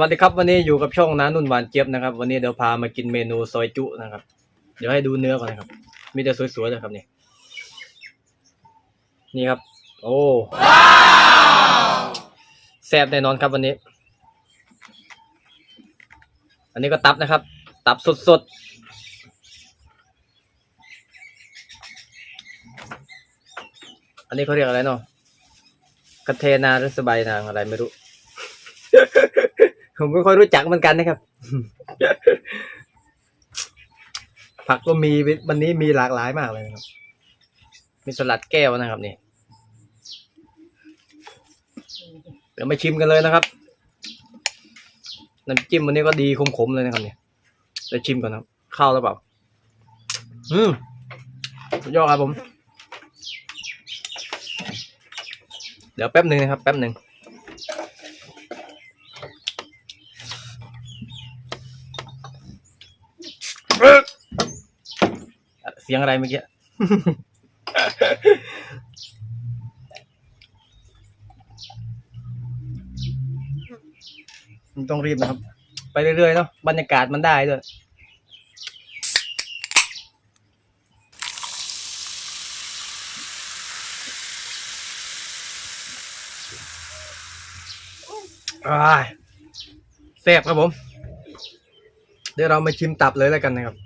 วัสดีครับวันนี้อยู่กับช่องน้านุ่นหวานเจี๊ยบนะครับ วันนี้เดี๋ยวพามากินเมนูซอยจุนะครับ เดี๋ยวให้ดูเนื้อก่อนนะครับ มีแต่สวยๆเลยครับนี่นี่ครับ โอ้แซ่บแน่นอนครับวันนี้ อันนี้ก็ตับนะครับ ตับสดๆอันนี้เขาเรียกอะไรเนาะกระเทนาหรือสบายนางอะไรไม่รู้ ผมไม่ค่อยรู้จักเหมือนกันนะครับ ผักก็มีวันนี้มีหลากหลายมากเลยนะครับ มีสลัดแก้วนะครับนี่เดี๋ยวมาชิมกันเลยนะครับน้ำจิ้มวันนี้ก็ดีขมๆเลยนะครับเนี่ยเดี๋ยวชิมก่อนนะครับข้าวหรือเปล่าอืมสุดยอดครับผม เดี๋ยวแป๊บหนึ่งนะครับ แป๊บหนึ่ง เสียงอะไรเมื่อกี้มันต้องรีบนะครับ ไปเรื่อยๆเนาะบรรยากาศมันได้ด้วยอ้ายแซ่บครับผม เดี๋ยวเรามาชิมตับเลยแล้วกันนะครับ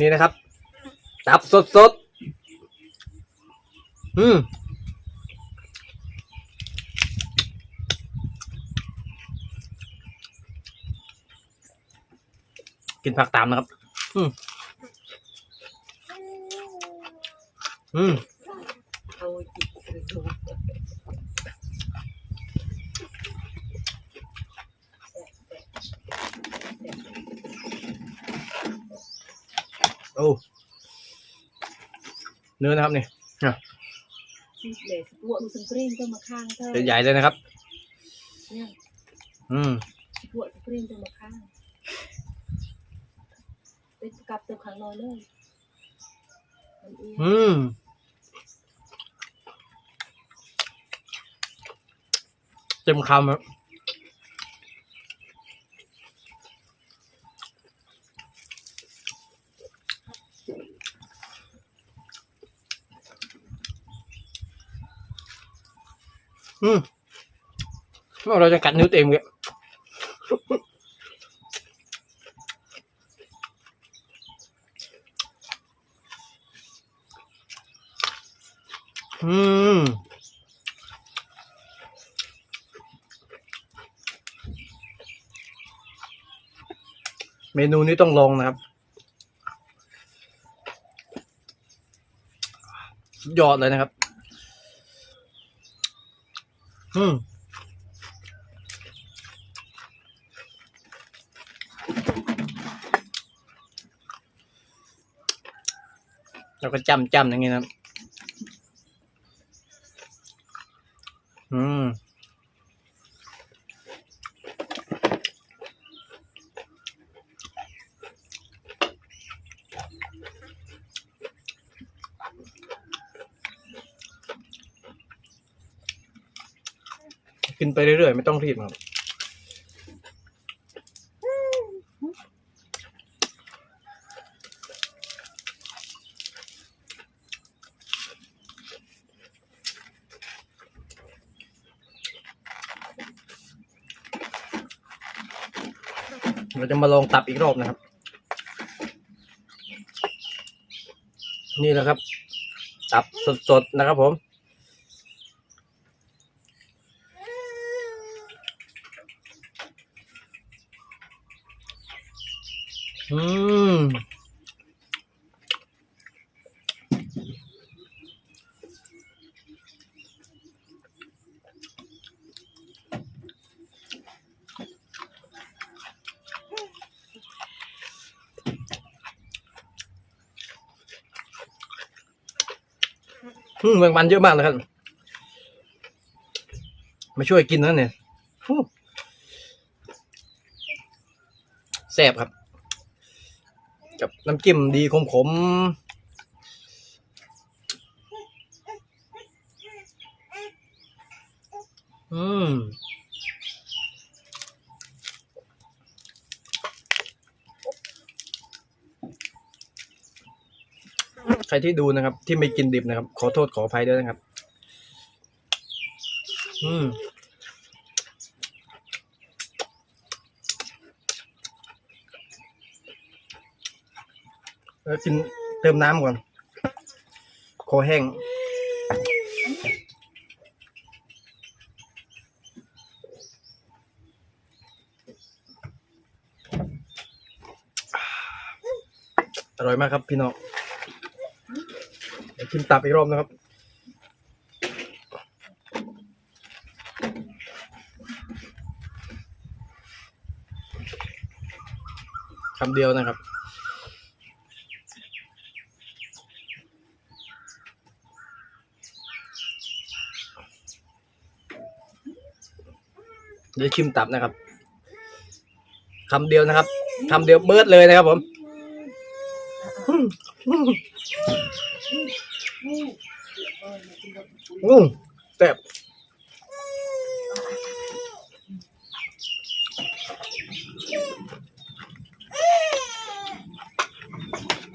นี่นะครับ ตับสดสดอืมกินผักตามนะครับ อืม อืม เอาจิตไปดู โอ้เนื้อนะครับนี่เด็กพวกมันสเปริงต้องมาข้างเธอใหญ่เลยนะครับ เนี่ยอืมพวกสเปริงต้องมาข้างไปกลับตัวข้างนอนเลยมันเอียงอืมเต็มคำครับ อืมเราจะกัดนิ้วตัวเองเนี่ยอืมเมนูนี้ต้องลองนะครับ ยอดเลยนะครับ อืมแล้วก็จำจำอย่างนี้นะครับอืม กินไปเรื่อยๆ ไม่ต้องรีบครับเราจะมาลองตับอีกรอบนะครับ นี่แหละครับ ตับสดๆนะครับผม อืมอืมแมงมันเยอะมากเลยครับ มาช่วยกินนะเนี่ยแซ่บครับ กับน้ำจิ้มดีขมขมอืมใครที่ดูนะครับ ที่ไม่กินดิบนะครับ ขอโทษขออภัยด้วยนะครับ อืม แล้วกินเติมน้ำก่อนคอแห้งอร่อยมากครับพี่น้องกินตับอีกรอบนะครับคำเดียวนะครับ เดี๋ยวชิมตับนะครับคำเดียวนะครับคำเดียวเบิร์ดเลยนะครับผมอืมแซ่บ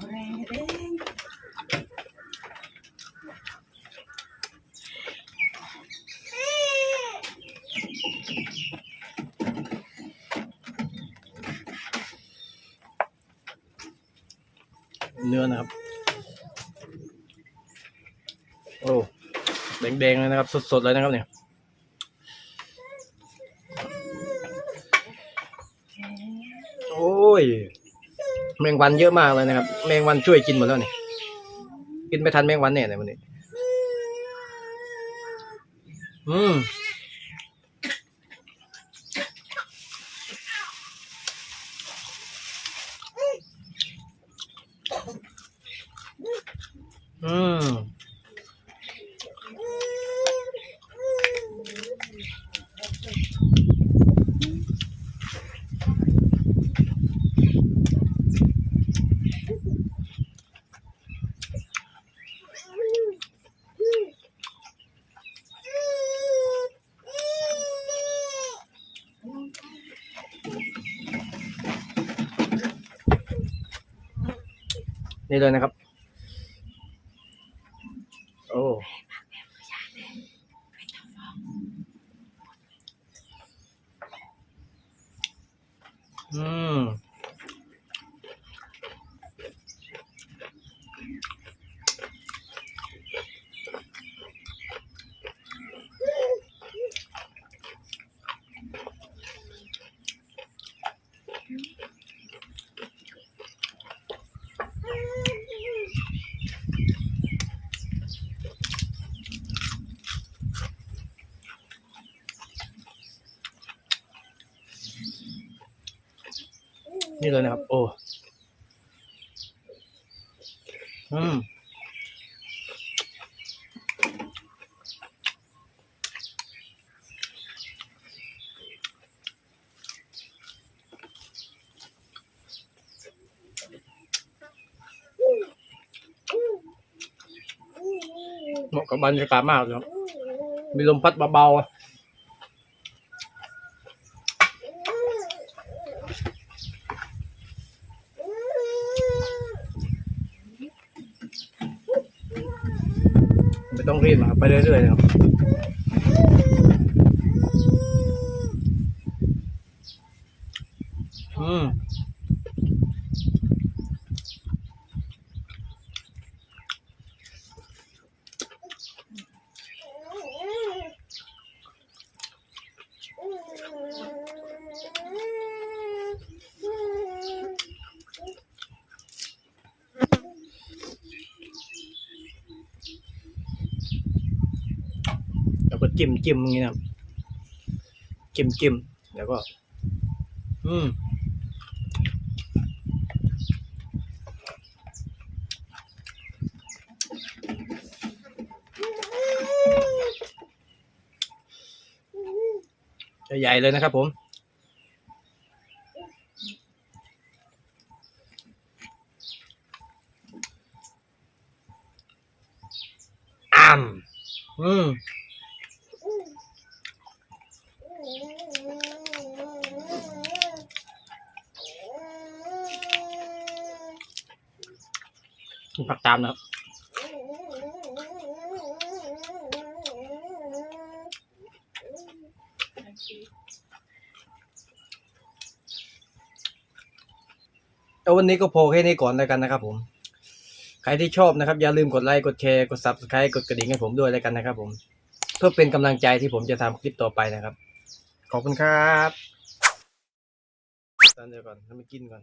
แรงแรง เนื้อนะครับ โอ้แดงๆเลยนะครับ สดๆเลยนะครับเนี่ยโอ้ยแมงวันเยอะมากเลยนะครับ แมงวันช่วยกินหมดแล้วเนี่ยกินไม่ทันแมงวันเนี่ยในวันนี้ อืม นี่เลยนะครับ โอ้อืม นี่เลยนะครับ โอ้อืมเหมาะกับบรรยากาศมากเลยครับมีลมพัดเบาๆอะไม่ ต้องรีบนะครับไปเรื่อยๆนะครับอืม ล้วก็จิ้มจิ้มอย่างนี้นะจิ้มจิ้มแล้วก็ อืมใหญ่เลยนะครับผม อ้ามอืม ผักตามนะครับเอาวันนี้ก็พอแค่นี้ก่อนแล้วกันนะครับผม ใครที่ชอบนะครับ อย่าลืมกดไลค์ กดแชร์ กด subscribe กดกระดิ่งให้ผมด้วยแล้วกันนะครับผม เพื่อเป็นกำลังใจที่ผมจะทำคลิปต่อไปนะครับ ขอบคุณครับตอนเดี๋ยวก่อนให้มันกินก่อน